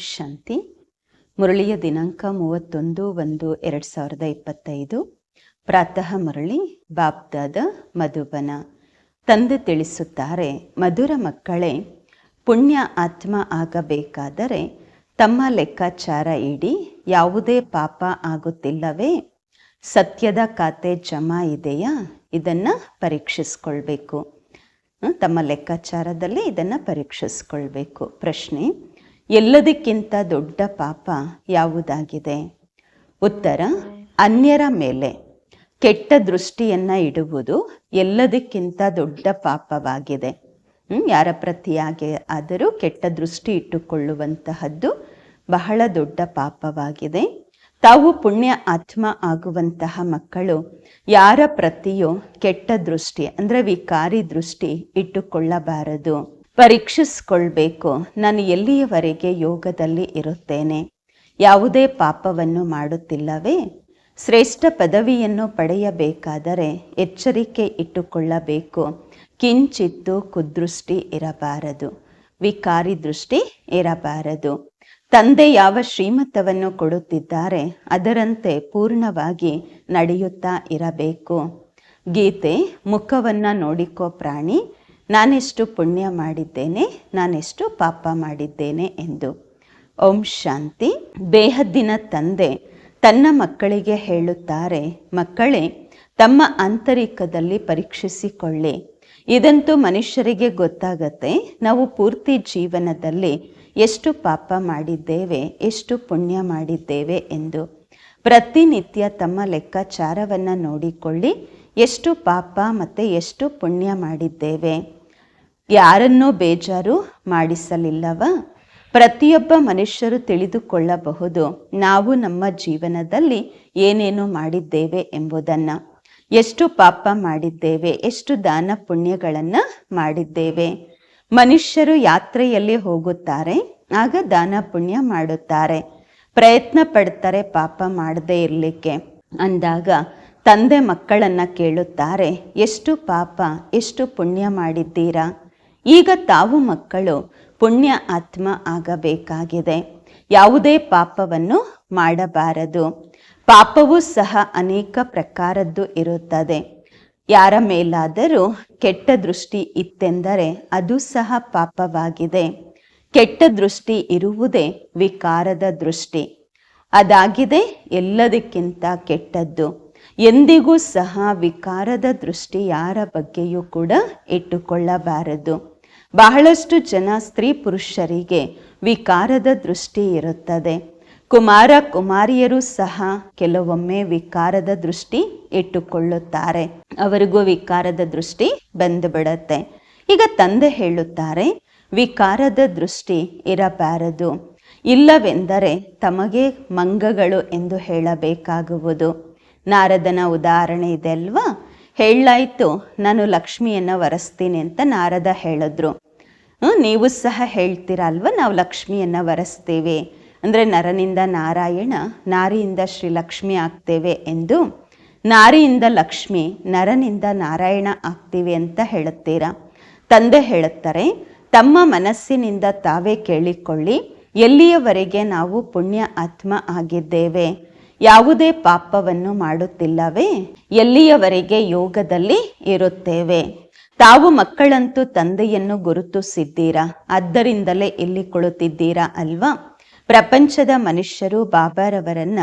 ಶಾಂತಿ. ಮುರಳಿಯ ದಿನಾಂಕ ಮೂವತ್ತೊಂದು ಒಂದು ಎರಡು ಸಾವಿರದ ಇಪ್ಪತ್ತೈದು. ಪ್ರಾತಃ ಮುರಳಿ ಬಾಬ್ದಾದ ಮಧುಬನ. ತಂದೆ ತಿಳಿಸುತ್ತಾರೆ, ಮಧುರ ಮಕ್ಕಳೇ, ಪುಣ್ಯ ಆತ್ಮ ಆಗಬೇಕಾದರೆ ತಮ್ಮ ಲೆಕ್ಕಾಚಾರ ಇಡಿ, ಯಾವುದೇ ಪಾಪ ಆಗುತ್ತಿಲ್ಲವೇ? ಸತ್ಯದ ಖಾತೆ ಜಮಾ ಇದೆಯಾ? ಇದನ್ನು ಪರೀಕ್ಷಿಸ್ಕೊಳ್ಬೇಕು. ತಮ್ಮ ಲೆಕ್ಕಾಚಾರದಲ್ಲಿ ಇದನ್ನು ಪರೀಕ್ಷಿಸ್ಕೊಳ್ಬೇಕು. ಪ್ರಶ್ನೆ ಎಲ್ಲದಕ್ಕಿಂತ ದೊಡ್ಡ ಪಾಪ ಯಾವುದಾಗಿದೆ? ಉತ್ತರ, ಅನ್ಯರ ಮೇಲೆ. ಕೆಟ್ಟ ದೃಷ್ಟಿಯನ್ನ ಇಡುವುದು ಎಲ್ಲದಕ್ಕಿಂತ ದೊಡ್ಡ ಪಾಪವಾಗಿದೆ. ಯಾರ ಪ್ರತಿಯಾಗಿ ಆದರೂ ಕೆಟ್ಟ ದೃಷ್ಟಿ ಇಟ್ಟುಕೊಳ್ಳುವಂತಹದ್ದು ಬಹಳ ದೊಡ್ಡ ಪಾಪವಾಗಿದೆ. ತಾವು ಪುಣ್ಯ ಆತ್ಮ ಆಗುವಂತಹ ಮಕ್ಕಳು ಯಾರ ಪ್ರತಿಯೂ ಕೆಟ್ಟ ದೃಷ್ಟಿ, ಅಂದ್ರೆ ವಿಕಾರಿ ದೃಷ್ಟಿ ಇಟ್ಟುಕೊಳ್ಳಬಾರದು. ಪರೀಕ್ಷಿಸ್ಕೊಳ್ಬೇಕು. ನಾನು ಎಲ್ಲಿಯವರೆಗೆ ಯೋಗದಲ್ಲಿ ಇರುತ್ತೇನೆ? ಯಾವುದೇ ಪಾಪವನ್ನು ಮಾಡುತ್ತಿಲ್ಲವೇ? ಶ್ರೇಷ್ಠ ಪದವಿಯನ್ನು ಪಡೆಯಬೇಕಾದರೆ ಎಚ್ಚರಿಕೆ ಇಟ್ಟುಕೊಳ್ಳಬೇಕು. ಕಿಂಚಿತ್ತು ಕುದೃಷ್ಟಿ ಇರಬಾರದು. ವಿಕಾರಿ ದೃಷ್ಟಿ ಇರಬಾರದು. ತಂದೆ ಯಾವ ಶ್ರೀಮತವನ್ನು ಕೊಡುತ್ತಿದ್ದಾರೆ, ಅದರಂತೆ ಪೂರ್ಣವಾಗಿ ನಡೆಯುತ್ತಾ ಇರಬೇಕು. ಗೀತೆ ಮುಖವನ್ನು ನೋಡಿಕೋ ಪ್ರಾಣಿ ನಾನೆಷ್ಟು ಪುಣ್ಯ ಮಾಡಿದ್ದೇನೆ, ನಾನೆಷ್ಟು ಪಾಪ ಮಾಡಿದ್ದೇನೆ ಎಂದು. ಓಂ ಶಾಂತಿ. ಬೇಹದ್ದಿನ ತಂದೆ, ತನ್ನ ಮಕ್ಕಳಿಗೆ ಹೇಳುತ್ತಾರೆ, ಮಕ್ಕಳೇ, ತಮ್ಮ ಆಂತರಿಕದಲ್ಲಿ ಪರೀಕ್ಷಿಸಿಕೊಳ್ಳಿ. ಇದಂತೂ ಮನುಷ್ಯರಿಗೆ ಗೊತ್ತಾಗತ್ತೆ, ನಾವು ಪೂರ್ತಿ ಜೀವನದಲ್ಲಿ ಎಷ್ಟು ಪಾಪ ಮಾಡಿದ್ದೇವೆ, ಎಷ್ಟು ಪುಣ್ಯ ಮಾಡಿದ್ದೇವೆ ಎಂದು. ಪ್ರತಿನಿತ್ಯ ತಮ್ಮ ಲೆಕ್ಕಾಚಾರವನ್ನು ನೋಡಿಕೊಳ್ಳಿ, ಎಷ್ಟು ಪಾಪ ಮತ್ತು ಎಷ್ಟು ಪುಣ್ಯ ಮಾಡಿದ್ದೇವೆ. ಯಾರನ್ನೂ ಬೇಜಾರು ಮಾಡಿಸಲಿಲ್ಲವ? ಪ್ರತಿಯೊಬ್ಬ ಮನುಷ್ಯರು ತಿಳಿದುಕೊಳ್ಳಬಹುದು, ನಾವು ನಮ್ಮ ಜೀವನದಲ್ಲಿ ಏನೇನು ಮಾಡಿದ್ದೇವೆ ಎಂಬುದನ್ನು. ಎಷ್ಟು ಪಾಪ ಮಾಡಿದ್ದೇವೆ, ಎಷ್ಟು ದಾನ ಪುಣ್ಯಗಳನ್ನು ಮಾಡಿದ್ದೇವೆ. ಮನುಷ್ಯರು ಯಾತ್ರೆಯಲ್ಲಿ ಹೋಗುತ್ತಾರೆ, ಆಗ ದಾನ ಪುಣ್ಯ ಮಾಡುತ್ತಾರೆ. ಪ್ರಯತ್ನ ಪಡ್ತಾರೆ ಪಾಪ ಮಾಡದೇ ಇರಲಿಕ್ಕೆ. ಅಂದಾಗ ತಂದೆ ಮಕ್ಕಳನ್ನು ಕೇಳುತ್ತಾರೆ, ಎಷ್ಟು ಪಾಪ, ಎಷ್ಟು ಪುಣ್ಯ ಮಾಡಿದ್ದೀರಾ? ಈಗ ತಾವು ಮಕ್ಕಳು ಪುಣ್ಯ ಆತ್ಮ ಆಗಬೇಕಾಗಿದೆ. ಯಾವುದೇ ಪಾಪವನ್ನು ಮಾಡಬಾರದು. ಪಾಪವೂ ಸಹ ಅನೇಕ ಪ್ರಕಾರದ್ದು ಇರುತ್ತದೆ. ಯಾರ ಮೇಲಾದರೂ ಕೆಟ್ಟ ದೃಷ್ಟಿ ಇತ್ತೆಂದರೆ ಅದು ಸಹ ಪಾಪವಾಗಿದೆ. ಕೆಟ್ಟ ದೃಷ್ಟಿ ಇರುವುದೇ ವಿಕಾರದ ದೃಷ್ಟಿ. ಅದಾಗಿದೆ ಎಲ್ಲದಕ್ಕಿಂತ ಕೆಟ್ಟದ್ದು. ಎಂದಿಗೂ ಸಹ ವಿಕಾರದ ದೃಷ್ಟಿ ಯಾರ ಬಗ್ಗೆಯೂ ಕೂಡ ಇಟ್ಟುಕೊಳ್ಳಬಾರದು. ಬಹಳಷ್ಟು ಜನ ಸ್ತ್ರೀ ಪುರುಷರಿಗೆ ವಿಕಾರದ ದೃಷ್ಟಿ ಇರುತ್ತದೆ. ಕುಮಾರ ಕುಮಾರಿಯರು ಸಹ ಕೆಲವೊಮ್ಮೆ ವಿಕಾರದ ದೃಷ್ಟಿ ಇಟ್ಟುಕೊಳ್ಳುತ್ತಾರೆ. ಅವರಿಗೂ ವಿಕಾರದ ದೃಷ್ಟಿ ಬಂದು ಬಿಡತ್ತೆ ಈಗ ತಂದೆ ಹೇಳುತ್ತಾರೆ, ವಿಕಾರದ ದೃಷ್ಟಿ ಇರಬಾರದು. ಇಲ್ಲವೆಂದರೆ ತಮಗೆ ಮಂಗಗಳು ಎಂದು ಹೇಳಬೇಕಾಗುವುದು. ನಾರದನ ಉದಾಹರಣೆ ಇದೆ ಅಲ್ವಾ? ಹೇಳಾಯ್ತು ನಾನು ಲಕ್ಷ್ಮಿಯನ್ನು ವರೆಸ್ತೀನಿ ಅಂತ ನಾರದ ಹೇಳಿದ್ರು. ನೀವು ಸಹ ಹೇಳ್ತೀರ ಅಲ್ವಾ, ನಾವು ಲಕ್ಷ್ಮಿಯನ್ನು ವರೆಸ್ತೇವೆ? ಅಂದರೆ ನರನಿಂದ ನಾರಾಯಣ, ನಾರಿಯಿಂದ ಶ್ರೀ ಲಕ್ಷ್ಮಿ ಆಗ್ತೇವೆ ಎಂದು. ನಾರಿಯಿಂದ ಲಕ್ಷ್ಮಿ, ನರನಿಂದ ನಾರಾಯಣ ಆಗ್ತೀವಿ ಅಂತ ಹೇಳುತ್ತೀರಾ? ತಂದೆ ಹೇಳುತ್ತಾರೆ, ತಮ್ಮ ಮನಸ್ಸಿನಿಂದ ತಾವೇ ಕೇಳಿಕೊಳ್ಳಿ, ಎಲ್ಲಿಯವರೆಗೆ ನಾವು ಪುಣ್ಯ ಆತ್ಮ ಆಗಿದ್ದೇವೆ? ಯಾವುದೇ ಪಾಪವನ್ನು ಮಾಡುತ್ತಿಲ್ಲವೇ? ಎಲ್ಲಿಯವರೆಗೆ ಯೋಗದಲ್ಲಿ ಇರುತ್ತೇವೆ? ತಾವು ಮಕ್ಕಳಂತೂ ತಂದೆಯನ್ನು ಗುರುತಿಸಿದ್ದೀರಾ? ಆದ್ದರಿಂದಲೇ ಇಲ್ಲಿ ಕುಳಿತಿದ್ದೀರಾ ಅಲ್ವಾ? ಪ್ರಪಂಚದ ಮನುಷ್ಯರು ಬಾಬಾರವರನ್ನ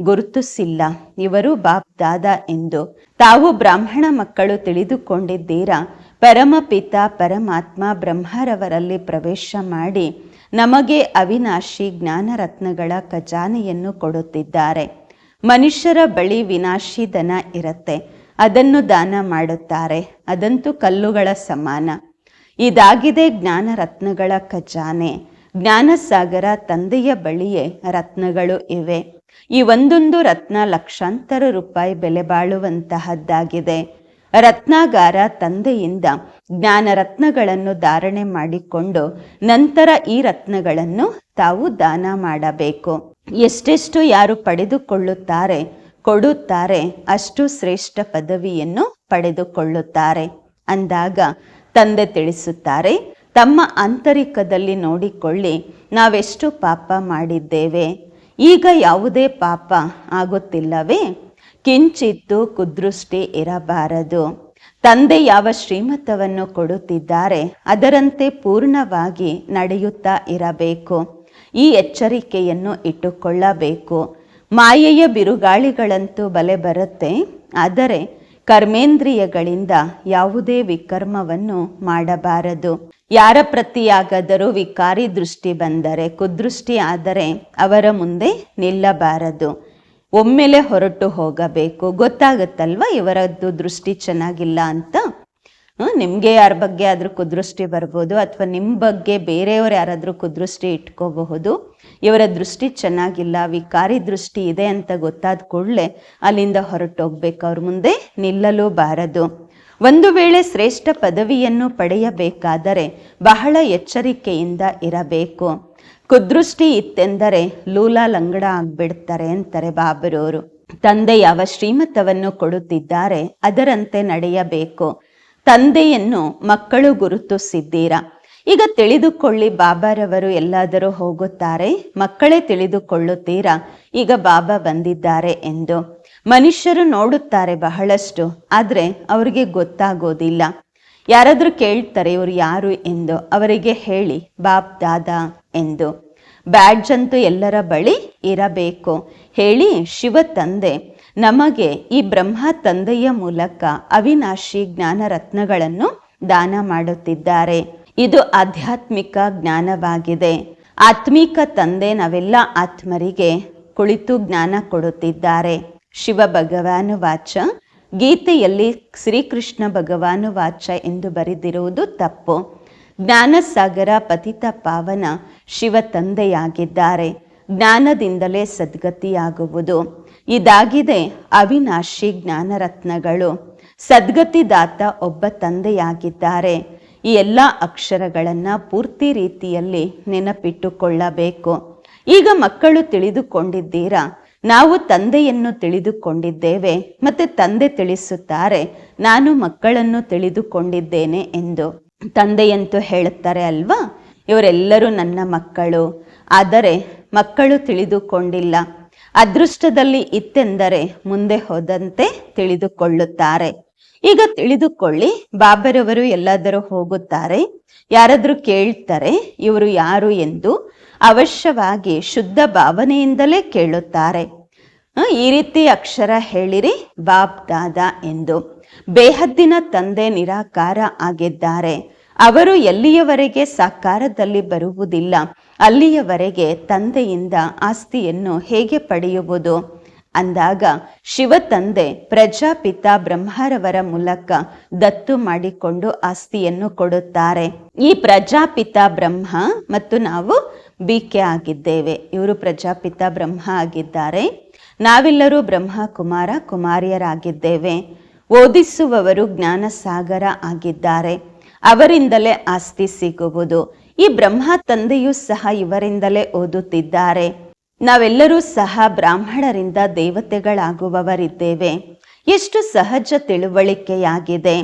ಗುರುತಿಸಿಲ್ಲ. ಇವರು ಬಾಬ್ ದಾದ ಎಂದು. ತಾವು ಬ್ರಾಹ್ಮಣ ಮಕ್ಕಳು ತಿಳಿದುಕೊಂಡಿದ್ದೀರಾ? ಪರಮಪಿತ ಪರಮಾತ್ಮ ಬ್ರಹ್ಮರವರಲ್ಲಿ ಪ್ರವೇಶ ಮಾಡಿ ನಮಗೆ ಅವಿನಾಶಿ ಜ್ಞಾನರತ್ನಗಳ ಖಜಾನೆಯನ್ನು ಕೊಡುತ್ತಿದ್ದಾರೆ. ಮನುಷ್ಯರ ಬಳಿ ವಿನಾಶಿ ದನ ಇರುತ್ತೆ. ಅದನ್ನು ದಾನ ಮಾಡುತ್ತಾರೆ. ಅದಂತೂ ಕಲ್ಲುಗಳ ಸಮಾನ. ಇದಾಗಿದೆ ಜ್ಞಾನ ರತ್ನಗಳ ಖಜಾನೆ. ಜ್ಞಾನಸಾಗರ ತಂದೆಯ ಬಳಿಯೇ ರತ್ನಗಳು ಇವೆ. ಈ ಒಂದೊಂದು ರತ್ನ ಲಕ್ಷಾಂತರ ರೂಪಾಯಿ ಬೆಲೆ ಬಾಳುವಂತಹದ್ದಾಗಿದೆ. ರತ್ನಾಗಾರ ತಂದೆಯಿಂದ ಜ್ಞಾನ ರತ್ನಗಳನ್ನು ಧಾರಣೆ ಮಾಡಿಕೊಂಡು ನಂತರ ಈ ರತ್ನಗಳನ್ನು ತಾವು ದಾನ ಮಾಡಬೇಕು. ಎಷ್ಟೆಷ್ಟು ಯಾರು ಪಡೆದುಕೊಳ್ಳುತ್ತಾರೆ, ಕೊಡುತ್ತಾರೆ, ಅಷ್ಟು ಶ್ರೇಷ್ಠ ಪದವಿಯನ್ನು ಪಡೆದುಕೊಳ್ಳುತ್ತಾರೆ. ಅಂದಾಗ ತಂದೆ ತಿಳಿಸುತ್ತಾರೆ, ತಮ್ಮ ಆಂತರಿಕದಲ್ಲಿ ನೋಡಿಕೊಳ್ಳಿ, ನಾವೆಷ್ಟು ಪಾಪ ಮಾಡಿದ್ದೇವೆ. ಈಗ ಯಾವುದೇ ಪಾಪ ಆಗುತ್ತಿಲ್ಲವೇ? ಕಿಂಚಿತ್ತು ಕುದೃಷ್ಟಿ ಇರಬಾರದು. ತಂದೆ ಯಾವ ಶ್ರೀಮತವನ್ನು ಕೊಡುತ್ತಿದ್ದಾರೆ, ಅದರಂತೆ ಪೂರ್ಣವಾಗಿ ನಡೆಯುತ್ತಾ ಇರಬೇಕು. ಈ ಎಚ್ಚರಿಕೆಯನ್ನು ಇಟ್ಟುಕೊಳ್ಳಬೇಕು. ಮಾಯೆಯ ಬಿರುಗಾಳಿಗಳಂತೂ ಬಲೆ ಬರುತ್ತೆ. ಆದರೆ ಕರ್ಮೇಂದ್ರಿಯಗಳಿಂದ ಯಾವುದೇ ವಿಕರ್ಮವನ್ನು ಮಾಡಬಾರದು. ಯಾರ ಪ್ರತಿಯಾಗದರೂ ವಿಕಾರಿ ದೃಷ್ಟಿ ಬಂದರೆ, ಕುದೃಷ್ಟಿ ಆದರೆ ಅವರ ಮುಂದೆ ನಿಲ್ಲಬಾರದು. ಒಮ್ಮೆಲೆ ಹೊರಟು ಹೋಗಬೇಕು. ಗೊತ್ತಾಗುತ್ತಲ್ವ ಇವರದ್ದು ದೃಷ್ಟಿ ಚೆನ್ನಾಗಿಲ್ಲ ಅಂತ? ನಿಮ್ಗೆ ಯಾರ ಬಗ್ಗೆ ಆದರೂ ಕುದೃಷ್ಟಿ ಬರ್ಬೋದು ಅಥವಾ ನಿಮ್ಮ ಬಗ್ಗೆ ಬೇರೆಯವರು ಯಾರಾದರೂ ಕುದೃಷ್ಟಿ ಇಟ್ಕೋಬಹುದು. ಇವರ ದೃಷ್ಟಿ ಚೆನ್ನಾಗಿಲ್ಲ, ವಿಕಾರಿ ದೃಷ್ಟಿ ಇದೆ ಅಂತ ಗೊತ್ತಾದ ಕೂಡಲೇ ಅಲ್ಲಿಂದ ಹೊರಟೋಗ್ಬೇಕು, ಅವ್ರ ಮುಂದೆ ನಿಲ್ಲಲು ಬಾರದು. ಒಂದು ವೇಳೆ ಶ್ರೇಷ್ಠ ಪದವಿಯನ್ನು ಪಡೆಯಬೇಕಾದರೆ ಬಹಳ ಎಚ್ಚರಿಕೆಯಿಂದ ಇರಬೇಕು. ಕುದೃಷ್ಟಿ ಇತ್ತೆಂದರೆ ಲೂಲಾ ಲಂಗಡ ಆಗ್ಬಿಡ್ತಾರೆ ಅಂತಾರೆ ಬಾಬರವರು. ತಂದೆ ಯಾವ ಶ್ರೀಮತವನ್ನು ಕೊಡುತ್ತಿದ್ದಾರೆ ಅದರಂತೆ ನಡೆಯಬೇಕು. ತಂದೆಯನ್ನು ಮಕ್ಕಳು ಗುರುತಿಸಿದ್ದೀರಾ? ಈಗ ತಿಳಿದುಕೊಳ್ಳಿ, ಬಾಬಾರವರು ಎಲ್ಲಾದರೂ ಹೋಗುತ್ತಾರೆ? ಮಕ್ಕಳೇ ತಿಳಿದುಕೊಳ್ಳುತ್ತೀರಾ? ಈಗ ಬಾಬಾ ಬಂದಿದ್ದಾರೆ ಎಂದು. ಮನುಷ್ಯರು ನೋಡುತ್ತಾರೆ ಬಹಳಷ್ಟು, ಆದರೆ ಅವರಿಗೆ ಗೊತ್ತಾಗೋದಿಲ್ಲ. ಯಾರಾದರೂ ಕೇಳ್ತಾರೆ, ಇವರು ಯಾರು ಎಂದು. ಅವರಿಗೆ ಹೇಳಿ ಬಾಬ್ ದಾದಾ ಎಂದು. ಬ್ಯಾಡ್ಜ್ ಅಂತೂ ಎಲ್ಲರ ಬಳಿ ಇರಬೇಕು. ಹೇಳಿ, ಶಿವ ತಂದೆ ನಮಗೆ ಈ ಬ್ರಹ್ಮ ತಂದೆಯ ಮೂಲಕ ಅವಿನಾಶಿ ಜ್ಞಾನ ರತ್ನಗಳನ್ನು ದಾನ ಮಾಡುತ್ತಿದ್ದಾರೆ. ಇದು ಆಧ್ಯಾತ್ಮಿಕ ಜ್ಞಾನವಾಗಿದೆ. ಆತ್ಮಿಕ ತಂದೆ ನಾವೆಲ್ಲ ಆತ್ಮರಿಗೆ ಕುಳಿತು ಜ್ಞಾನ ಕೊಡುತ್ತಿದ್ದಾರೆ. ಶಿವ ಭಗವಾನು ವಾಚ, ಗೀತೆಯಲ್ಲಿ ಶ್ರೀಕೃಷ್ಣ ಭಗವಾನು ವಾಚ ಎಂದು ಬರೆದಿರುವುದು ತಪ್ಪು. ಜ್ಞಾನಸಾಗರ ಪತಿತ ಪಾವನ ಶಿವ ತಂದೆಯಾಗಿದ್ದಾರೆ. ಜ್ಞಾನದಿಂದಲೇ ಸದ್ಗತಿಯಾಗುವುದು. ಇದಾಗಿದೆ ಅವಿನಾಶಿ ಜ್ಞಾನರತ್ನಗಳು. ಸದ್ಗತಿದಾತ ಒಬ್ಬ ತಂದೆಯಾಗಿದ್ದಾರೆ. ಈ ಎಲ್ಲ ಅಕ್ಷರಗಳನ್ನು ಪೂರ್ತಿ ರೀತಿಯಲ್ಲಿ ನೆನಪಿಟ್ಟುಕೊಳ್ಳಬೇಕು. ಈಗ ಮಕ್ಕಳು ತಿಳಿದುಕೊಂಡಿದ್ದೀರಾ? ನಾವು ತಂದೆಯನ್ನು ತಿಳಿದುಕೊಂಡಿದ್ದೇವೆ, ಮತ್ತೆ ತಂದೆ ತಿಳಿಸುತ್ತಾರೆ, ನಾನು ಮಕ್ಕಳನ್ನು ತಿಳಿದುಕೊಂಡಿದ್ದೇನೆ ಎಂದು. ತಂದೆಯಂತೂ ಹೇಳುತ್ತಾರೆ ಅಲ್ವಾ? ಇವರೆಲ್ಲರೂ ನನ್ನ ಮಕ್ಕಳು. ಆದರೆ ಮಕ್ಕಳು ತಿಳಿದುಕೊಂಡಿಲ್ಲ. ಅದೃಷ್ಟದಲ್ಲಿ ಇತ್ತೆಂದರೆ ಮುಂದೆ ಹೋದಂತೆ ತಿಳಿದುಕೊಳ್ಳುತ್ತಾರೆ. ಈಗ ತಿಳಿದುಕೊಳ್ಳಿ ಬಾಬರವರು ಎಲ್ಲಾದರೂ ಹೋಗುತ್ತಾರೆ, ಯಾರಾದರೂ ಕೇಳ್ತಾರೆ, ಇವರು ಯಾರು ಎಂದು ಅವಶ್ಯವಾಗಿ ಶುದ್ಧ ಭಾವನೆಯಿಂದಲೇ ಕೇಳುತ್ತಾರೆ. ಈ ರೀತಿ ಅಕ್ಷರ ಹೇಳಿರಿ ಬಾಬ್ ದಾದಾ ಎಂದು. ಬೇಹದ್ದಿನ ತಂದೆ ನಿರಾಕಾರ ಆಗಿದ್ದಾರೆ. ಅವರು ಎಲ್ಲಿಯವರೆಗೆ ಸಾಕಾರದಲ್ಲಿ ಬರುವುದಿಲ್ಲ. ಅಲ್ಲಿಯವರೆಗೆ ತಂದೆಯಿಂದ ಆಸ್ತಿಯನ್ನು ಹೇಗೆ ಪಡೆಯುವುದು? ಅಂದಾಗ ಶಿವ ತಂದೆ ಪ್ರಜಾಪಿತ ಬ್ರಹ್ಮರವರ ಮೂಲಕ ದತ್ತು ಮಾಡಿಕೊಂಡು ಆಸ್ತಿಯನ್ನು ಕೊಡುತ್ತಾರೆ. ಈ ಪ್ರಜಾಪಿತ ಬ್ರಹ್ಮ ಮತ್ತು ನಾವು ಬಿ ಕೆ ಆಗಿದ್ದೇವೆ. ಇವರು ಪ್ರಜಾಪಿತ ಬ್ರಹ್ಮ ಆಗಿದ್ದಾರೆ. ನಾವೆಲ್ಲರೂ ಬ್ರಹ್ಮ ಕುಮಾರ ಕುಮಾರಿಯರಾಗಿದ್ದೇವೆ. ಓದಿಸುವವರು ಜ್ಞಾನಸಾಗರ ಆಗಿದ್ದಾರೆ. ಅವರಿಂದಲೇ ಆಸ್ತಿ ಸಿಗುವುದು. ಈ ಬ್ರಹ್ಮ ತಂದೆಯೂ ಸಹ ಇವರಿಂದಲೇ ಓದುತ್ತಿದ್ದಾರೆ. ನಾವೆಲ್ಲರೂ ಸಹ ಬ್ರಾಹ್ಮಣರಿಂದ ದೇವತೆಗಳಾಗುವವರಿದ್ದೇವೆ. ಎಷ್ಟು ಸಹಜ ತಿಳುವಳಿಕೆಯಾಗಿದೆ.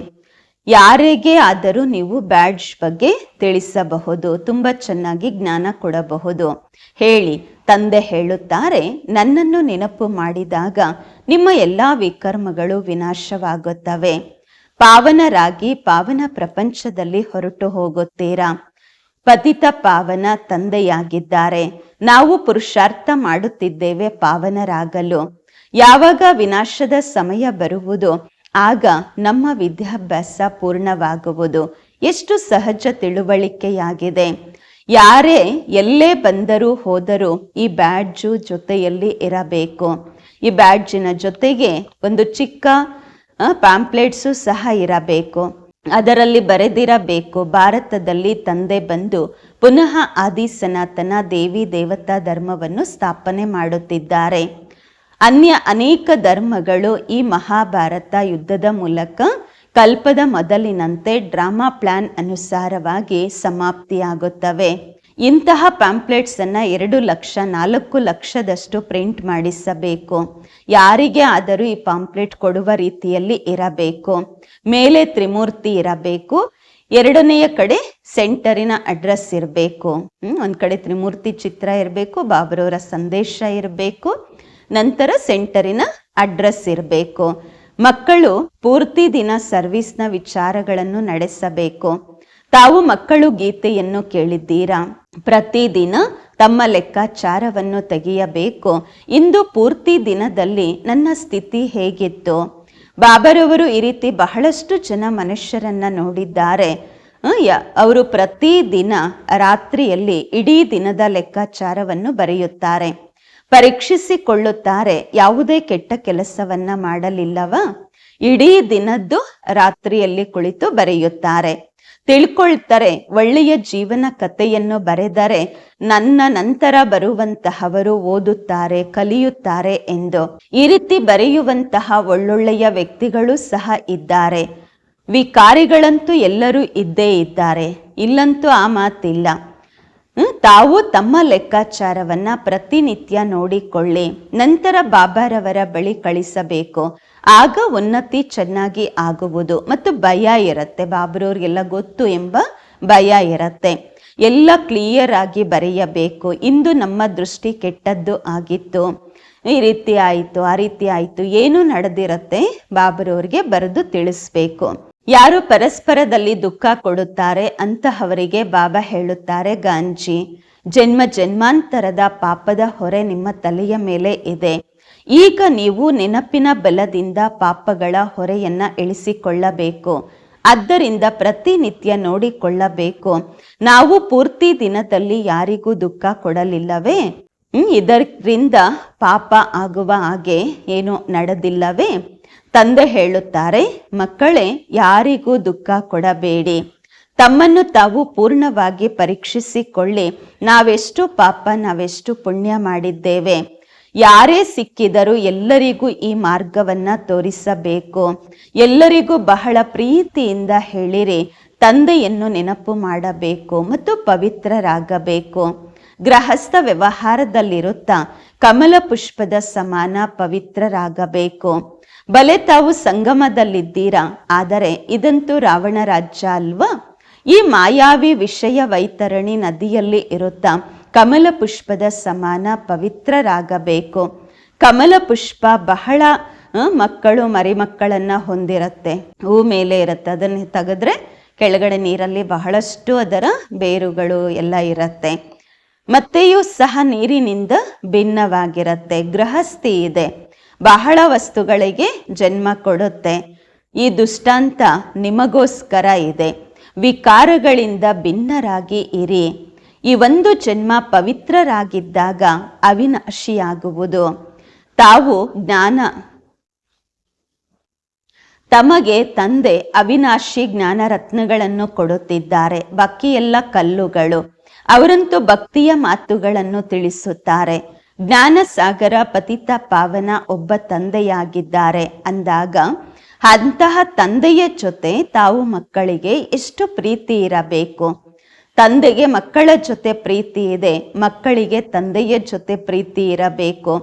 ಯಾರಿಗೆ ಆದರೂ ನೀವು ಬ್ಯಾಡ್ಜ್ ಬಗ್ಗೆ ತಿಳಿಸಬಹುದು, ತುಂಬ ಚೆನ್ನಾಗಿ ಜ್ಞಾನ ಕೊಡಬಹುದು. ಹೇಳಿ, ತಂದೆ ಹೇಳುತ್ತಾರೆ, ನನ್ನನ್ನು ನೆನಪು ಮಾಡಿದಾಗ ನಿಮ್ಮ ಎಲ್ಲ ವಿಕರ್ಮಗಳು ವಿನಾಶವಾಗುತ್ತವೆ. ಪಾವನರಾಗಿ ಪಾವನ ಪ್ರಪಂಚದಲ್ಲಿ ಹೊರಟು ಹೋಗುತ್ತೀರಾ? ಪತಿತ ಪಾವನ ತಂದೆಯಾಗಿದ್ದಾರೆ. ನಾವು ಪುರುಷಾರ್ಥ ಮಾಡುತ್ತಿದ್ದೇವೆ ಪಾವನರಾಗಲು. ಯಾವಾಗ ವಿನಾಶದ ಸಮಯ ಬರುವುದು, ಆಗ ನಮ್ಮ ವಿದ್ಯಾಭ್ಯಾಸ ಪೂರ್ಣವಾಗುವುದು. ಎಷ್ಟು ಸಹಜ ತಿಳುವಳಿಕೆಯಾಗಿದೆ. ಯಾರೇ ಎಲ್ಲೇ ಬಂದರೂ ಹೋದರೂ ಈ ಬ್ಯಾಡ್ಜು ಜೊತೆಯಲ್ಲಿ ಇರಬೇಕು. ಈ ಬ್ಯಾಡ್ಜಿನ ಜೊತೆಗೆ ಒಂದು ಚಿಕ್ಕ ಪ್ಯಾಂಪ್ಲೆಟ್ಸು ಸಹ ಇರಬೇಕು. ಅದರಲ್ಲಿ ಬರೆದಿರಬೇಕು, ಭಾರತದಲ್ಲಿ ತಂದೆ ಬಂದು ಪುನಃ ಆದಿ ಸನಾತನ ದೇವಿ ದೇವತಾ ಧರ್ಮವನ್ನು ಸ್ಥಾಪನೆ ಮಾಡುತ್ತಿದ್ದಾರೆ. ಅನ್ಯ ಅನೇಕ ಧರ್ಮಗಳು ಈ ಮಹಾಭಾರತ ಯುದ್ಧದ ಮೂಲಕ ಕಲ್ಪದ ಮೊದಲಿನಂತೆ ಡ್ರಾಮಾ ಪ್ಲಾನ್ ಅನುಸಾರವಾಗಿ ಸಮಾಪ್ತಿಯಾಗುತ್ತವೆ. ಇಂತಹ ಪ್ಯಾಂಪ್ಲೆಟ್ಸನ್ನು ಎರಡು ಲಕ್ಷ, ನಾಲ್ಕು ಲಕ್ಷದಷ್ಟು ಪ್ರಿಂಟ್ ಮಾಡಿಸಬೇಕು. ಯಾರಿಗೆ ಆದರೂ ಈ ಪಾಂಪ್ಲೆಟ್ ಕೊಡುವ ರೀತಿಯಲ್ಲಿ ಇರಬೇಕು. ಮೇಲೆ ತ್ರಿಮೂರ್ತಿ ಇರಬೇಕು. ಎರಡನೆಯ ಕಡೆ ಸೆಂಟರಿನ ಅಡ್ರೆಸ್ ಇರಬೇಕು. ಒಂದು ಕಡೆ ತ್ರಿಮೂರ್ತಿ ಚಿತ್ರ ಇರಬೇಕು, ಬಾಬರವರ ಸಂದೇಶ ಇರಬೇಕು. ನಂತರ ಸೆಂಟರಿನ ಅಡ್ರೆಸ್ ಇರಬೇಕು. ಮಕ್ಕಳು ಪೂರ್ತಿ ದಿನ ಸರ್ವಿಸ್ನ ವಿಚಾರಗಳನ್ನು ನಡೆಸಬೇಕು. ತಾವು ಮಕ್ಕಳು ಗೀತೆಯನ್ನು ಕೇಳಿದ್ದೀರಾ? ಪ್ರತಿದಿನ ತಮ್ಮ ಲೆಕ್ಕಾಚಾರವನ್ನು ತೆಗೆಯಬೇಕು. ಇಂದು ಪೂರ್ತಿ ದಿನದಲ್ಲಿ ನನ್ನ ಸ್ಥಿತಿ ಹೇಗಿತ್ತು? ಬಾಬರವರು ಈ ರೀತಿ ಬಹಳಷ್ಟು ಜನ ಮನುಷ್ಯರನ್ನ ನೋಡಿದ್ದಾರೆ. ಅವರು ಪ್ರತಿ ದಿನ ರಾತ್ರಿಯಲ್ಲಿ ಇಡೀ ದಿನದ ಲೆಕ್ಕಾಚಾರವನ್ನು ಬರೆಯುತ್ತಾರೆ. ಪರೀಕ್ಷಿಸಿಕೊಳ್ಳುತ್ತಾರೆ, ಯಾವುದೇ ಕೆಟ್ಟ ಕೆಲಸವನ್ನ ಮಾಡಲಿಲ್ಲವಾ? ಇಡೀ ದಿನದ್ದು ರಾತ್ರಿಯಲ್ಲಿ ಕುಳಿತು ಬರೆಯುತ್ತಾರೆ. ತಿಳ್ಕೊಳ್ತಾರೆ, ಒಳ್ಳೆಯ ಜೀವನ ಕಥೆಯನ್ನು ಬರೆದರೆ ನನ್ನ ನಂತರ ಬರುವಂತಹವರು ಓದುತ್ತಾರೆ, ಕಲಿಯುತ್ತಾರೆ ಎಂದು ಈ ರೀತಿ ಬರೆಯುವಂತಹ ಒಳ್ಳೊಳ್ಳೆಯ ವ್ಯಕ್ತಿಗಳು ಸಹ ಇದ್ದಾರೆ. ವಿಕಾರಿಗಳಂತೂ ಎಲ್ಲರೂ ಇದ್ದೇ ಇದ್ದಾರೆ. ಇಲ್ಲಂತೂ ಆ ಮಾತಿಲ್ಲ. ತಾವು ತಮ್ಮ ಲೆಕ್ಕಾಚಾರವನ್ನ ಪ್ರತಿನಿತ್ಯ ನೋಡಿಕೊಳ್ಳಿ, ನಂತರ ಬಾಬಾರವರ ಬಳಿ ಕಳಿಸಬೇಕು. ಆಗ ಉನ್ನತಿ ಚೆನ್ನಾಗಿ ಆಗುವುದು ಮತ್ತು ಭಯ ಇರುತ್ತೆ. ಬಾಬ್ರವ್ರಿಗೆಲ್ಲ ಗೊತ್ತು ಎಂಬ ಭಯ ಇರತ್ತೆ. ಎಲ್ಲ ಕ್ಲಿಯರ್ ಆಗಿ ಬರೆಯಬೇಕು. ಇಂದು ನಮ್ಮ ದೃಷ್ಟಿ ಕೆಟ್ಟದ್ದು ಆಗಿತ್ತು. ಈ ರೀತಿ ಆಯಿತು, ಆ ರೀತಿ ಆಯಿತು, ಏನು ನಡೆದಿರತ್ತೆ ಬಾಬರವ್ರಿಗೆ ಬರೆದು ತಿಳಿಸ್ಬೇಕು. ಯಾರು ಪರಸ್ಪರದಲ್ಲಿ ದುಃಖ ಕೊಡುತ್ತಾರೆ ಅಂತಹವರಿಗೆ ಬಾಬಾ ಹೇಳುತ್ತಾರೆ ಗಾಂಜಿ ಜನ್ಮ ಜನ್ಮಾಂತರದ ಪಾಪದ ಹೊರೆ ನಿಮ್ಮ ತಲೆಯ ಮೇಲೆ ಇದೆ. ಈಗ ನೀವು ನೆನಪಿನ ಬಲದಿಂದ ಪಾಪಗಳ ಹೊರೆಯನ್ನ ಇಳಿಸಿಕೊಳ್ಳಬೇಕು. ಆದ್ದರಿಂದ ಪ್ರತಿನಿತ್ಯ ನೋಡಿಕೊಳ್ಳಬೇಕು. ನಾವು ಪೂರ್ತಿ ದಿನದಲ್ಲಿ ಯಾರಿಗೂ ದುಃಖ ಕೊಡಲಿಲ್ಲವೇ? ಇದರಿಂದ ಪಾಪ ಆಗುವ ಹಾಗೆ ಏನು ನಡೆದಿಲ್ಲವೇ? ತಂದೆ ಹೇಳುತ್ತಾರೆ, ಮಕ್ಕಳೇ, ಯಾರಿಗೂ ದುಃಖ ಕೊಡಬೇಡಿ. ತಮ್ಮನ್ನು ತಾವು ಪೂರ್ಣವಾಗಿ ಪರೀಕ್ಷಿಸಿಕೊಳ್ಳಿ. ನಾವೆಷ್ಟು ಪಾಪ, ನಾವೆಷ್ಟು ಪುಣ್ಯ ಮಾಡಿದ್ದೇವೆ. ಯಾರೇ ಸಿಕ್ಕಿದರೂ ಎಲ್ಲರಿಗೂ ಈ ಮಾರ್ಗವನ್ನ ತೋರಿಸಬೇಕು. ಎಲ್ಲರಿಗೂ ಬಹಳ ಪ್ರೀತಿಯಿಂದ ಹೇಳಿರಿ. ತಂದೆಯನ್ನು ನೆನಪು ಮಾಡಬೇಕು ಮತ್ತು ಪವಿತ್ರರಾಗಬೇಕು. ಗೃಹಸ್ಥ ವ್ಯವಹಾರದಲ್ಲಿರುತ್ತಾ ಕಮಲ ಪುಷ್ಪದ ಸಮಾನ ಪವಿತ್ರರಾಗಬೇಕು. ಬಲೆ ತಾವು ಸಂಗಮದಲ್ಲಿದ್ದೀರಾ? ಆದರೆ ಇದಂತೂ ರಾವಣ ರಾಜ್ಯ ಅಲ್ವಾ? ಈ ಮಾಯಾವಿ ವಿಷಯ ವೈತರಣಿ ನದಿಯಲ್ಲಿ ಇರುತ್ತಾ ಕಮಲ ಪುಷ್ಪದ ಸಮಾನ ಪವಿತ್ರರಾಗಬೇಕು. ಕಮಲ ಪುಷ್ಪ ಬಹಳ ಮಕ್ಕಳು, ಮರಿಮಕ್ಕಳನ್ನ ಹೊಂದಿರುತ್ತೆ. ಹೂ ಮೇಲೆ ಇರುತ್ತೆ. ಅದನ್ನು ತೆಗೆದ್ರೆ ಕೆಳಗಡೆ ನೀರಲ್ಲಿ ಬಹಳಷ್ಟು ಅದರ ಬೇರುಗಳು ಎಲ್ಲ ಇರತ್ತೆ. ಮತ್ತೆಯೂ ಸಹ ನೀರಿನಿಂದ ಭಿನ್ನವಾಗಿರತ್ತೆ. ಗೃಹಸ್ಥಿ ಇದೆ. ಬಹಳ ವಸ್ತುಗಳಿಗೆ ಜನ್ಮ ಕೊಡುತ್ತೆ. ಈ ದುಷ್ಟಾಂತ ನಿಮಗೋಸ್ಕರ ಇದೆ. ವಿಕಾರಗಳಿಂದ ಭಿನ್ನರಾಗಿ ಇರಿ. ಈ ಒಂದು ಜನ್ಮ ಪವಿತ್ರರಾಗಿದ್ದಾಗ ಅವಿನಾಶಿಯಾಗುವುದು. ತಾವು ಜ್ಞಾನ, ತಮಗೆ ತಂದೆ ಅವಿನಾಶಿ ಜ್ಞಾನ ರತ್ನಗಳನ್ನು ಕೊಡುತ್ತಿದ್ದಾರೆ. ಬಾಕಿ ಎಲ್ಲ ಕಲ್ಲುಗಳು. ಅವರಂತೂ ಭಕ್ತಿಯ ಮಾತುಗಳನ್ನು ತಿಳಿಸುತ್ತಾರೆ. ಜ್ಞಾನ ಸಾಗರ ಪತಿತ ಪಾವನ ಒಬ್ಬ ತಂದೆಯಾಗಿದ್ದಾರೆ. ಅಂದಾಗ ಅಂತಹ ತಂದೆಯ ಜೊತೆ ತಾವು ಮಕ್ಕಳಿಗೆ ಎಷ್ಟು ಪ್ರೀತಿ ಇರಬೇಕು? ತಂದೆಗೆ ಮಕ್ಕಳ ಜೊತೆ ಪ್ರೀತಿ ಇದೆ, ಮಕ್ಕಳಿಗೆ ತಂದೆಯ ಜೊತೆ ಪ್ರೀತಿ ಇರಬೇಕು.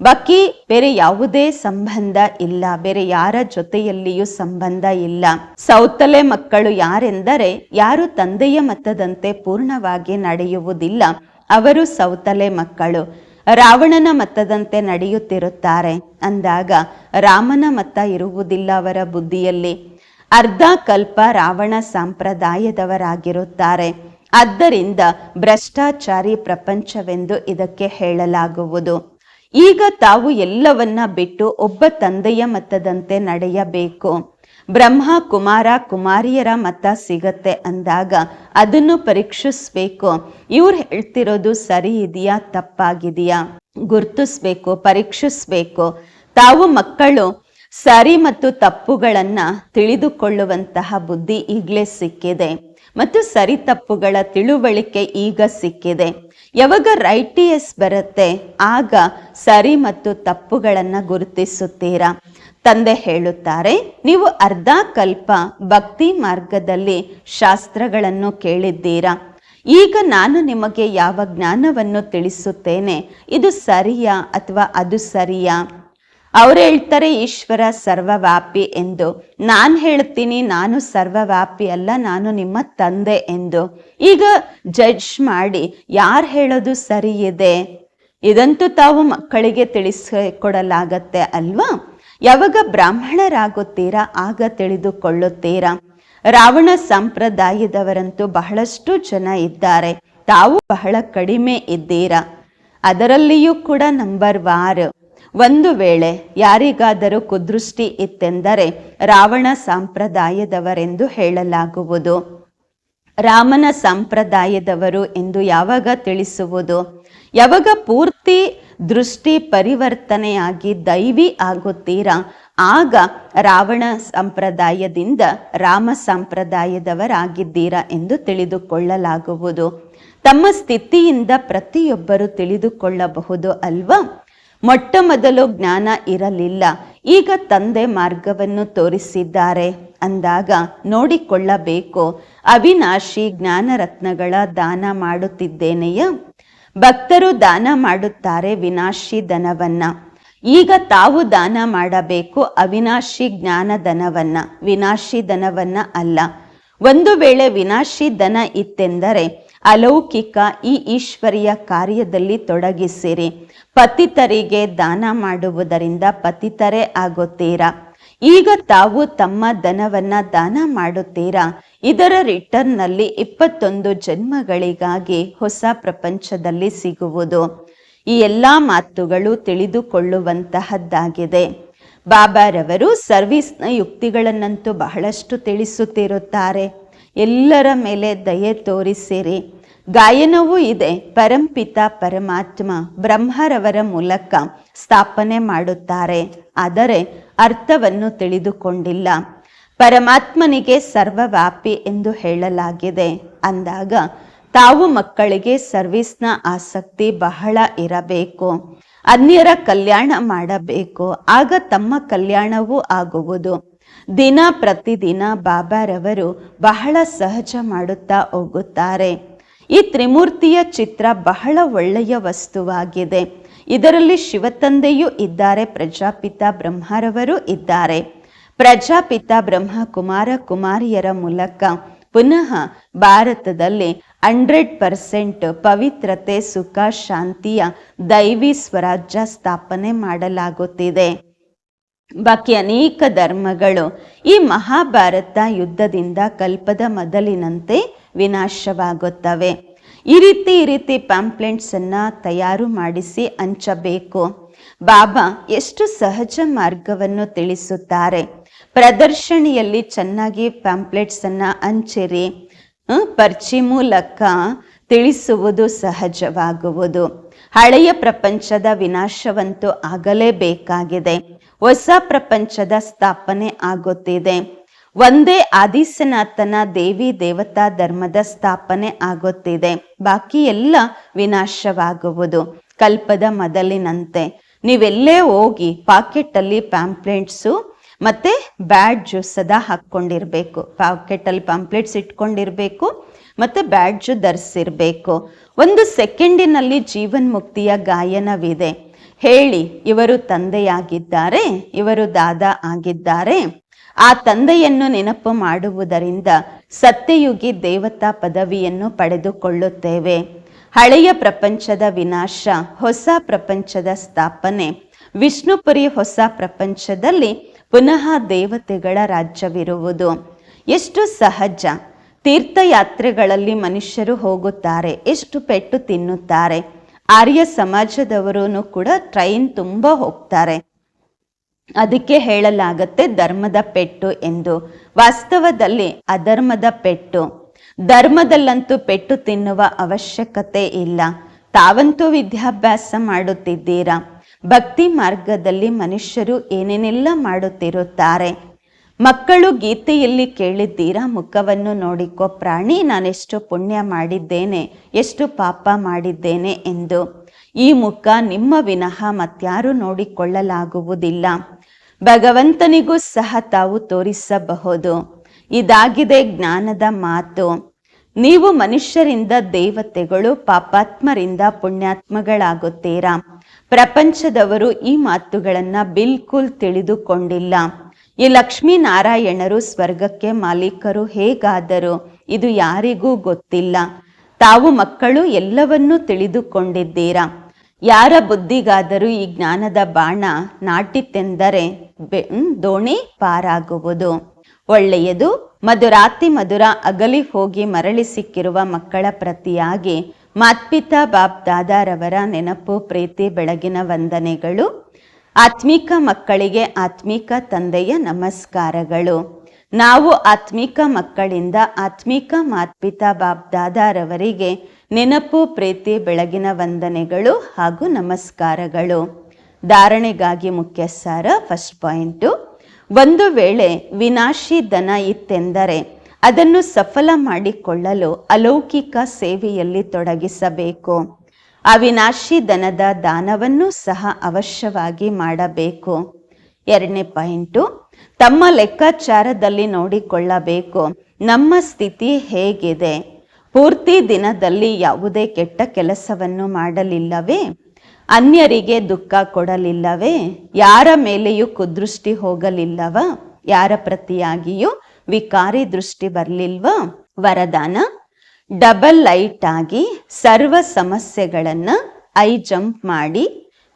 ಬಾಕಿ ಬೇರೆ ಯಾವುದೇ ಸಂಬಂಧ ಇಲ್ಲ, ಬೇರೆ ಯಾರ ಜೊತೆಯಲ್ಲಿಯೂ ಸಂಬಂಧ ಇಲ್ಲ. ಸೌತಲೆ ಮಕ್ಕಳು ಯಾರೆಂದರೆ ಯಾರು ತಂದೆಯ ಮತದಂತೆ ಪೂರ್ಣವಾಗಿ ನಡೆಯುವುದಿಲ್ಲ. ಅವರು ಸೌತಲೆ ಮಕ್ಕಳು. ರಾವಣನ ಮತದಂತೆ ನಡೆಯುತ್ತಿರುತ್ತಾರೆ. ಅಂದಾಗ ರಾಮನ ಮತ ಇರುವುದಿಲ್ಲ ಅವರ ಬುದ್ಧಿಯಲ್ಲಿ. ಅರ್ಧ ಕಲ್ಪ ರಾವಣ ಸಂಪ್ರದಾಯದವರಾಗಿರುತ್ತಾರೆ. ಆದ್ದರಿಂದ ಭ್ರಷ್ಟಾಚಾರಿ ಪ್ರಪಂಚವೆಂದು ಇದಕ್ಕೆ ಹೇಳಲಾಗುವುದು. ಈಗ ತಾವು ಎಲ್ಲವನ್ನ ಬಿಟ್ಟು ಒಬ್ಬ ತಂದೆಯ ಮತದಂತೆ ನಡೆಯಬೇಕು. ಬ್ರಹ್ಮ, ಕುಮಾರ, ಕುಮಾರಿಯರ ಮತ ಸಿಗತ್ತೆ ಅಂದಾಗ ಅದನ್ನು ಪರೀಕ್ಷಿಸ್ಬೇಕು. ಇವ್ರು ಹೇಳ್ತಿರೋದು ಸರಿ ಇದೆಯಾ, ತಪ್ಪಾಗಿದೆಯಾ? ಗುರ್ತಿಸ್ಬೇಕು, ಪರೀಕ್ಷಿಸ್ಬೇಕು. ತಾವು ಮಕ್ಕಳು, ಸರಿ ಮತ್ತು ತಪ್ಪುಗಳನ್ನು ತಿಳಿದುಕೊಳ್ಳುವಂತಹ ಬುದ್ಧಿ ಈಗಲೇ ಸಿಕ್ಕಿದೆ. ಮತ್ತು ಸರಿ ತಪ್ಪುಗಳ ತಿಳುವಳಿಕೆ ಈಗ ಸಿಕ್ಕಿದೆ. ಯಾವಾಗ ರೈಟಿಯಸ್ ಬರುತ್ತೆ, ಆಗ ಸರಿ ಮತ್ತು ತಪ್ಪುಗಳನ್ನು ಗುರುತಿಸುತ್ತೀರಾ? ತಂದೆ ಹೇಳುತ್ತಾರೆ, ನೀವು ಅರ್ಧ ಕಲ್ಪ ಭಕ್ತಿ ಮಾರ್ಗದಲ್ಲಿ ಶಾಸ್ತ್ರಗಳನ್ನು ಕೇಳಿದ್ದೀರಾ? ಈಗ ನಾನು ನಿಮಗೆ ಯಾವ ಜ್ಞಾನವನ್ನು ತಿಳಿಸುತ್ತೇನೆ? ಇದು ಸರಿಯಾ ಅಥವಾ ಅದು ಸರಿಯಾ? ಅವ್ರು ಹೇಳ್ತಾರೆ, ಈಶ್ವರ ಸರ್ವವ್ಯಾಪಿ ಎಂದು. ನಾನು ಹೇಳ್ತೀನಿ, ನಾನು ಸರ್ವವ್ಯಾಪಿ ಅಲ್ಲ, ನಾನು ನಿಮ್ಮ ತಂದೆ ಎಂದು. ಈಗ ಜಡ್ಜ್ ಮಾಡಿ, ಯಾರು ಹೇಳೋದು ಸರಿ ಇದೆ ಇದಂತೂ ತಾವು ಮಕ್ಕಳಿಗೆ ತಿಳಿಸಿಕೊಡಲಾಗತ್ತೆ ಅಲ್ವಾ? ಯಾವಾಗ ಬ್ರಾಹ್ಮಣರಾಗುತ್ತೀರಾ, ಆಗ ತಿಳಿದುಕೊಳ್ಳುತ್ತೀರಾ? ರಾವಣ ಸಂಪ್ರದಾಯದವರಂತೂ ಬಹಳಷ್ಟು ಜನ ಇದ್ದಾರೆ. ತಾವು ಬಹಳ ಕಡಿಮೆ ಇದ್ದೀರಾ? ಅದರಲ್ಲಿಯೂ ಕೂಡ ನಂಬರ್ ವಾರ್. ಒಂದು ವೇಳೆ ಯಾರಿಗಾದರೂ ಕುದೃಷ್ಟಿ ಇತ್ತೆಂದರೆ ರಾವಣ ಸಂಪ್ರದಾಯದವರೆಂದು ಹೇಳಲಾಗುವುದು. ರಾಮನ ಸಂಪ್ರದಾಯದವರು ಎಂದು ಯಾವಾಗ ತಿಳಿಸುವುದು? ಯಾವಾಗ ಪೂರ್ತಿ ದೃಷ್ಟಿ ಪರಿವರ್ತನೆಯಾಗಿ ದೈವಿ ಆಗುತ್ತೀರಾ? ಆಗ ರಾವಣ ಸಂಪ್ರದಾಯದಿಂದ ರಾಮ ಸಂಪ್ರದಾಯದವರಾಗಿದ್ದೀರಾ ಎಂದು ತಿಳಿದುಕೊಳ್ಳಲಾಗುವುದು. ತಮ್ಮ ಸ್ಥಿತಿಯಿಂದ ಪ್ರತಿಯೊಬ್ಬರು ತಿಳಿದುಕೊಳ್ಳಬಹುದು ಅಲ್ವಾ? ಮೊಟ್ಟ ಮೊದಲು ಜ್ಞಾನ ಇರಲಿಲ್ಲ. ಈಗ ತಂದೆ ಮಾರ್ಗವನ್ನು ತೋರಿಸಿದ್ದಾರೆ. ಅಂದಾಗ ನೋಡಿಕೊಳ್ಳಬೇಕು. ಅವಿನಾಶಿ ಜ್ಞಾನ ರತ್ನಗಳ ದಾನ ಮಾಡುತ್ತಿದ್ದೇನೆಯ? ಭಕ್ತರು ದಾನ ಮಾಡುತ್ತಾರೆ ವಿನಾಶಿ ಧನವನ್ನ. ಈಗ ತಾವು ದಾನ ಮಾಡಬೇಕು ಅವಿನಾಶಿ ಜ್ಞಾನ ಧನವನ್ನ. ವಿನಾಶಿ ಧನವನ್ನ ಅಲ್ಲ. ಒಂದು ವೇಳೆ ವಿನಾಶಿ ಧನ ಇತ್ತೆಂದರೆ ಅಲೌಕಿಕ ಈ ಈಶ್ವರಿಯ ಕಾರ್ಯದಲ್ಲಿ ತೊಡಗಿಸಿರಿ. ಪತಿತರಿಗೆ ದಾನ ಮಾಡುವುದರಿಂದ ಪತಿತರೇ ಆಗುತ್ತೀರಾ? ಈಗ ತಾವು ತಮ್ಮ ಧನವನ್ನ ದಾನ ಮಾಡುತ್ತೀರಾ? ಇದರ ರಿಟರ್ನ್ನಲ್ಲಿ ಇಪ್ಪತ್ತೊಂದು ಜನ್ಮಗಳಿಗಾಗಿ ಹೊಸ ಪ್ರಪಂಚದಲ್ಲಿ ಸಿಗುವುದು. ಈ ಎಲ್ಲ ಮಾತುಗಳು ತಿಳಿದುಕೊಳ್ಳುವಂತಹದ್ದಾಗಿದೆ. ಬಾಬಾರವರು ಸರ್ವಿಸ್ನ ಯುಕ್ತಿಗಳನ್ನಂತೂ ಬಹಳಷ್ಟು ತಿಳಿಸುತ್ತಿರುತ್ತಾರೆ. ಎಲ್ಲರ ಮೇಲೆ ದಯೆ ತೋರಿಸಿರಿ. ಗಾಯನವೂ ಇದೆ. ಪರಂಪಿತ ಪರಮಾತ್ಮ ಬ್ರಹ್ಮರವರ ಮೂಲಕ ಸ್ಥಾಪನೆ ಮಾಡುತ್ತಾರೆ. ಆದರೆ ಅರ್ಥವನ್ನು ತಿಳಿದುಕೊಂಡಿಲ್ಲ. ಪರಮಾತ್ಮನಿಗೆ ಸರ್ವವ್ಯಾಪಿ ಎಂದು ಹೇಳಲಾಗಿದೆ. ಅಂದಾಗ ತಾವು ಮಕ್ಕಳಿಗೆ ಸರ್ವಿಸ್ನ ಆಸಕ್ತಿ ಬಹಳ ಇರಬೇಕು. ಅನ್ಯರ ಕಲ್ಯಾಣ ಮಾಡಬೇಕು. ಆಗ ತಮ್ಮ ಕಲ್ಯಾಣವೂ ಆಗುವುದು. ದಿನ ಪ್ರತಿದಿನ ಬಾಬಾರವರು ಬಹಳ ಸಹಜ ಮಾಡುತ್ತಾ ಹೋಗುತ್ತಾರೆ. ಈ ತ್ರಿಮೂರ್ತಿಯ ಚಿತ್ರ ಬಹಳ ಒಳ್ಳೆಯ ವಸ್ತುವಾಗಿದೆ. ಇದರಲ್ಲಿ ಶಿವತಂದೆಯೂ ಇದ್ದಾರೆ, ಪ್ರಜಾಪಿತ ಬ್ರಹ್ಮರವರು ಇದ್ದಾರೆ. ಪ್ರಜಾಪಿತ ಬ್ರಹ್ಮ ಕುಮಾರ ಕುಮಾರಿಯರ ಮೂಲಕ ಪುನಃ ಭಾರತದಲ್ಲಿ ಹಂಡ್ರೆಡ್ ಪರ್ಸೆಂಟ್ ಪವಿತ್ರತೆ, ಸುಖ, ಶಾಂತಿಯ ದೈವಿ ಸ್ವರಾಜ್ಯ ಸ್ಥಾಪನೆ ಮಾಡಲಾಗುತ್ತಿದೆ. ಬಾಕಿ ಅನೇಕ ಧರ್ಮಗಳು ಈ ಮಹಾಭಾರತ ಯುದ್ಧದಿಂದ ಕಲ್ಪದ ಮೊದಲಿನಂತೆ ವಿನಾಶವಾಗುತ್ತವೆ. ಈ ರೀತಿ ಈ ರೀತಿ ಪ್ಯಾಂಪ್ಲೆಟ್ಸನ್ನು ತಯಾರು ಮಾಡಿಸಿ ಹಂಚಬೇಕು. ಬಾಬಾ ಎಷ್ಟು ಸಹಜ ಮಾರ್ಗವನ್ನು ತಿಳಿಸುತ್ತಾರೆ. ಪ್ರದರ್ಶನಿಯಲ್ಲಿ ಚೆನ್ನಾಗಿ ಪ್ಯಾಂಪ್ಲೆಟ್ಸನ್ನು ಹಂಚಿರಿ. ಪರ್ಚಿ ಮೂಲಕ ತಿಳಿಸುವುದು ಸಹಜವಾಗುವುದು. ಹಳೆಯ ಪ್ರಪಂಚದ ವಿನಾಶವಂತೂ ಆಗಲೇಬೇಕಾಗಿದೆ. ಹೊಸ ಪ್ರಪಂಚದ ಸ್ಥಾಪನೆ ಆಗುತ್ತಿದೆ. ಒಂದೇ ಆದಿಸನಾಥನ ದೇವಿ ದೇವತಾ ಧರ್ಮದ ಸ್ಥಾಪನೆ ಆಗುತ್ತಿದೆ. ಬಾಕಿ ಎಲ್ಲ ವಿನಾಶವಾಗುವುದು. ಕಲ್ಪದ ಮೊದಲಿನಂತೆ. ನೀವೆಲ್ಲೇ ಹೋಗಿ ಪಾಕೆಟ್ ಅಲ್ಲಿ ಪ್ಯಾಂಪ್ಲೆಟ್ಸು ಮತ್ತೆ ಬ್ಯಾಡ್ಜು ಸದಾ ಹಾಕ್ಕೊಂಡಿರ್ಬೇಕು. ಪಾಕೆಟ್ ಅಲ್ಲಿ ಪಾಂಪ್ಲೆಟ್ಸ್ ಇಟ್ಕೊಂಡಿರ್ಬೇಕು ಮತ್ತೆ ಬ್ಯಾಡ್ಜು ಧರಿಸಿರ್ಬೇಕು. ಒಂದು ಸೆಕೆಂಡಿನಲ್ಲಿ ಜೀವನ್ ಮುಕ್ತಿಯ ಗಾಯನವಿದೆ. ಹೇಳಿ, ಇವರು ತಂದೆಯಾಗಿದ್ದಾರೆ, ಇವರು ದಾದಾ ಆಗಿದ್ದಾರೆ? ಆ ತಂದೆಯನ್ನು ನೆನಪು ಮಾಡುವುದರಿಂದ ಸತ್ಯಯುಗಿ ದೇವತಾ ಪದವಿಯನ್ನು ಪಡೆದುಕೊಳ್ಳುತ್ತೇವೆ. ಹಳೆಯ ಪ್ರಪಂಚದ ವಿನಾಶ, ಹೊಸ ಪ್ರಪಂಚದ ಸ್ಥಾಪನೆ, ವಿಷ್ಣುಪುರಿ ಹೊಸ ಪ್ರಪಂಚದಲ್ಲಿ ಪುನಃ ದೇವತೆಗಳ ರಾಜ್ಯವಿರುವುದು. ಎಷ್ಟು ಸಹಜ! ತೀರ್ಥಯಾತ್ರೆಗಳಲ್ಲಿ ಮನುಷ್ಯರು ಹೋಗುತ್ತಾರೆ, ಎಷ್ಟು ಪೆಟ್ಟು ತಿನ್ನುತ್ತಾರೆ. ಆರ್ಯ ಸಮಾಜದವರೂ ಕೂಡ ಟ್ರೈನ್ ತುಂಬ ಹೋಗ್ತಾರೆ. ಅದಕ್ಕೆ ಹೇಳಲಾಗತ್ತೆ ಧರ್ಮದ ಪೆಟ್ಟು ಎಂದು. ವಾಸ್ತವದಲ್ಲಿ ಅಧರ್ಮದ ಪೆಟ್ಟು. ಧರ್ಮದಲ್ಲಂತೂ ಪೆಟ್ಟು ತಿನ್ನುವ ಅವಶ್ಯಕತೆ ಇಲ್ಲ. ತಾವಂತೂ ವಿದ್ಯಾಭ್ಯಾಸ ಮಾಡುತ್ತಿದ್ದೀರಾ? ಭಕ್ತಿ ಮಾರ್ಗದಲ್ಲಿ ಮನುಷ್ಯರು ಏನೇನೆಲ್ಲ ಮಾಡುತ್ತಿರುತ್ತಾರೆ? ಮಕ್ಕಳು ಗೀತೆಯಲ್ಲಿ ಕೇಳಿದ್ದೀರಾ? ಮುಖವನ್ನು ನೋಡಿಕೋ ಪ್ರಾಣಿ, ನಾನೆಷ್ಟು ಪುಣ್ಯ ಮಾಡಿದ್ದೇನೆ, ಎಷ್ಟು ಪಾಪ ಮಾಡಿದ್ದೇನೆ ಎಂದು. ಈ ಮುಖ ನಿಮ್ಮ ವಿನಃ ಮತ್ಯಾರು ನೋಡಿಕೊಳ್ಳಲಾಗುವುದಿಲ್ಲ. ಭಗವಂತನಿಗೂ ಸಹ ತಾವು ತೋರಿಸಬಹುದು. ಇದಾಗಿದೆ ಜ್ಞಾನದ ಮಾತು. ನೀವು ಮನುಷ್ಯರಿಂದ ದೇವತೆಗಳು ಪಾಪಾತ್ಮರಿಂದ ಪುಣ್ಯಾತ್ಮಗಳಾಗುತ್ತೀರಾ? ಪ್ರಪಂಚದವರು ಈ ಮಾತುಗಳನ್ನು ಬಿಲ್ಕುಲ್ ತಿಳಿದುಕೊಂಡಿಲ್ಲ. ಈ ಲಕ್ಷ್ಮೀನಾರಾಯಣರು ಸ್ವರ್ಗಕ್ಕೆ ಮಾಲೀಕರು ಹೇಗಾದರು? ಇದು ಯಾರಿಗೂ ಗೊತ್ತಿಲ್ಲ. ತಾವು ಮಕ್ಕಳು ಎಲ್ಲವನ್ನೂ ತಿಳಿದುಕೊಂಡಿದ್ದೀರಾ? ಯಾರ ಬುದ್ಧಿಗಾದರೂ ಈ ಜ್ಞಾನದ ಬಾಣ ನಾಟಿತ್ತೆಂದರೆ ಬೆ- ದೋಣಿ ಪಾರಾಗುವುದು. ಒಳ್ಳೆಯದು, ಮಧುರಾತಿ ಮಧುರ ಅಗಲಿ ಹೋಗಿ ಮರಳಿ ಸಿಕ್ಕಿರುವ ಮಕ್ಕಳ ಪ್ರತಿಯಾಗಿ ಮಾತ್ಪಿತಾ ಬಾಪ್ ದಾದಾರವರ ನೆನಪು, ಪ್ರೀತಿ, ಬೆಳಗಿನ ವಂದನೆಗಳು. ಆತ್ಮಿಕ ಮಕ್ಕಳಿಗೆ ಆತ್ಮಿಕ ತಂದೆಯ ನಮಸ್ಕಾರಗಳು. ನಾವು ಆತ್ಮಿಕ ಮಕ್ಕಳಿಂದ ಆತ್ಮಿಕ ಮಾತ್ಪಿತಾ ಬಾಪ್ ದಾದಾರವರಿಗೆ ನೆನಪು, ಪ್ರೀತಿ, ಬೆಳಗಿನ ವಂದನೆಗಳು ಹಾಗೂ ನಮಸ್ಕಾರಗಳು. ಧಾರಣೆಗಾಗಿ ಮುಖ್ಯ ಸಾರ ಫಸ್ಟ್ ಪಾಯಿಂಟು ಒಂದು ವೇಳೆ ವಿನಾಶಿ ದನ ಇತ್ತೆಂದರೆ ಅದನ್ನು ಸಫಲ ಮಾಡಿಕೊಳ್ಳಲು ಅಲೌಕಿಕ ಸೇವೆಯಲ್ಲಿ ತೊಡಗಿಸಬೇಕು. ಅವಿನಾಶಿ ದನದ ದಾನವನ್ನು ಸಹ ಅವಶ್ಯವಾಗಿ ಮಾಡಬೇಕು. ಎರಡನೇ ಪಾಯಿಂಟು ತಮ್ಮ ಲೆಕ್ಕಾಚಾರದಲ್ಲಿ ನೋಡಿಕೊಳ್ಳಬೇಕು. ನಮ್ಮ ಸ್ಥಿತಿ ಹೇಗಿದೆ? ಪೂರ್ತಿ ದಿನದಲ್ಲಿ ಯಾವುದೇ ಕೆಟ್ಟ ಕೆಲಸವನ್ನು ಮಾಡಲಿಲ್ಲವೇ? ಅನ್ಯರಿಗೆ ದುಃಖ ಕೊಡಲಿಲ್ಲವೇ? ಯಾರ ಮೇಲೆಯೂ ಕುದೃಷ್ಟಿ ಹೋಗಲಿಲ್ಲವ? ಯಾರ ಪ್ರತಿಯಾಗಿಯೂ ವಿಕಾರಿ ದೃಷ್ಟಿ ಬರಲಿಲ್ವ? ವರದಾನ, ಡಬಲ್ ಲೈಟ್ ಆಗಿ ಸರ್ವ ಸಮಸ್ಯೆಗಳನ್ನು ಐ ಜಂಪ್ ಮಾಡಿ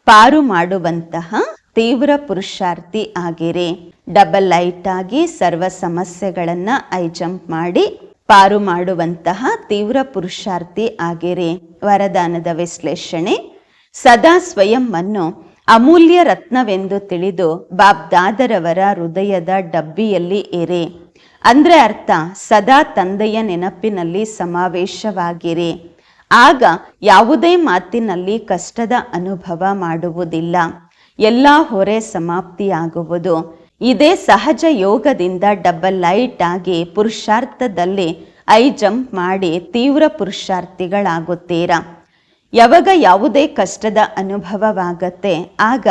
ಪಾರು ಮಾಡುವಂತಹ ತೀವ್ರ ಪುರುಷಾರ್ಥಿ ಆಗಿರಿ. ಡಬಲ್ ಲೈಟ್ ಆಗಿ ಸರ್ವ ಸಮಸ್ಯೆಗಳನ್ನು ಐ ಜಂಪ್ ಮಾಡಿ ಪಾರು ಮಾಡುವಂತಹ ತೀವ್ರ ಪುರುಷಾರ್ಥಿ ಆಗಿರಿ. ವರದಾನದ ವಿಶ್ಲೇಷಣೆ. ಸದಾ ಸ್ವಯಂವನ್ನು ಅಮೂಲ್ಯ ರತ್ನವೆಂದು ತಿಳಿದು ಬಾಬ್ ದಾದರವರ ಹೃದಯದ ಡಬ್ಬಿಯಲ್ಲಿ ಇರಿ. ಅಂದ್ರೆ ಅರ್ಥ, ಸದಾ ತಂದೆಯ ನೆನಪಿನಲ್ಲಿ ಸಮಾವೇಶವಾಗಿರಿ. ಆಗ ಯಾವುದೇ ಮಾತಿನಲ್ಲಿ ಕಷ್ಟದ ಅನುಭವ ಮಾಡುವುದಿಲ್ಲ. ಎಲ್ಲ ಹೊರೆ ಸಮಾಪ್ತಿಯಾಗುವುದು. ಇದೇ ಸಹಜ ಯೋಗದಿಂದ ಡಬಲ್ ಲೈಟ್ ಆಗಿ ಪುರುಷಾರ್ಥದಲ್ಲಿ ಐ ಜಂಪ್ ಮಾಡಿ ತೀವ್ರ ಪುರುಷಾರ್ಥಿಗಳಾಗುತ್ತೀರಾ? ಯಾವಾಗ ಯಾವುದೇ ಕಷ್ಟದ ಅನುಭವವಾಗತ್ತೆ, ಆಗ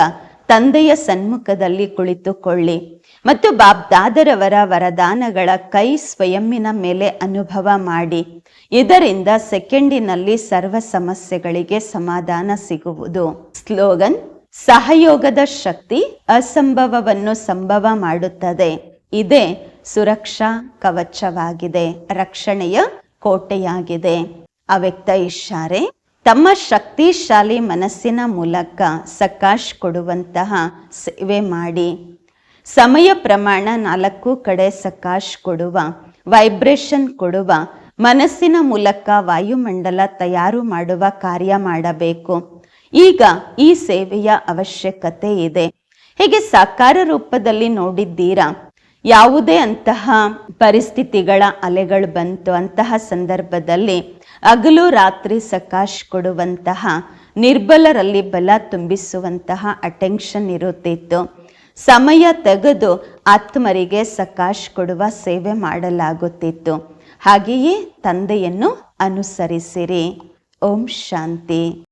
ತಂದೆಯ ಸನ್ಮುಖದಲ್ಲಿ ಕುಳಿತುಕೊಳ್ಳಿ. ಮತ್ತು ಬಾಬ್ದಾದರವರ ವರದಾನಗಳ ಕೈ ಸ್ವಯಂನ ಮೇಲೆ ಅನುಭವ ಮಾಡಿ. ಇದರಿಂದ ಸೆಕೆಂಡಿನಲ್ಲಿ ಸರ್ವ ಸಮಸ್ಯೆಗಳಿಗೆ ಸಮಾಧಾನ ಸಿಗುವುದು. ಸ್ಲೋಗನ್ ಸಹಯೋಗದ ಶಕ್ತಿ ಅಸಂಭವವನ್ನು ಸಂಭವ ಮಾಡುತ್ತದೆ. ಇದೇ ಸುರಕ್ಷಾ ಕವಚವಾಗಿದೆ. ರಕ್ಷಣೆಯ ಕೋಟೆಯಾಗಿದೆ. ಅವ್ಯಕ್ತ ಇಶಾರೆ, ತಮ್ಮ ಶಕ್ತಿಶಾಲಿ ಮನಸ್ಸಿನ ಮೂಲಕ ಸಕಾಶ್ ಕೊಡುವಂತಹ ಸೇವೆ ಮಾಡಿ. ಸಮಯ ಪ್ರಮಾಣ ನಾಲ್ಕು ಕಡೆ ಸಕಾಶ್ ಕೊಡುವ, ವೈಬ್ರೇಷನ್ ಕೊಡುವ, ಮನಸ್ಸಿನ ಮೂಲಕ ವಾಯುಮಂಡಲ ತಯಾರು ಮಾಡುವ ಕಾರ್ಯ ಮಾಡಬೇಕು. ಈಗ ಈ ಸೇವೆಯ ಅವಶ್ಯಕತೆ ಇದೆ. ಹೀಗೆ ಸಾಕಾರ ರೂಪದಲ್ಲಿ ನೋಡಿದ್ದೀರಾ? ಯಾವುದೇ ಅಂತಹ ಪರಿಸ್ಥಿತಿಗಳ ಅಲೆಗಳು ಬಂತು. ಅಂತಹ ಸಂದರ್ಭದಲ್ಲಿ ಹಗಲು ರಾತ್ರಿ ಸಕಾಶ್ ಕೊಡುವಂತಹ, ನಿರ್ಬಲರಲ್ಲಿ ಬಲ ತುಂಬಿಸುವಂತಹ ಅಟೆನ್ಷನ್ ಇರುತ್ತಿತ್ತು. ಸಮಯ ತೆಗೆದು ಆತ್ಮರಿಗೆ ಸಕಾಶ್ ಕೊಡುವ ಸೇವೆ ಮಾಡಲಾಗುತ್ತಿತ್ತು. ಹಾಗೆಯೇ ತಂದೆಯನ್ನು ಅನುಸರಿಸಿರಿ. ಓಂ ಶಾಂತಿ.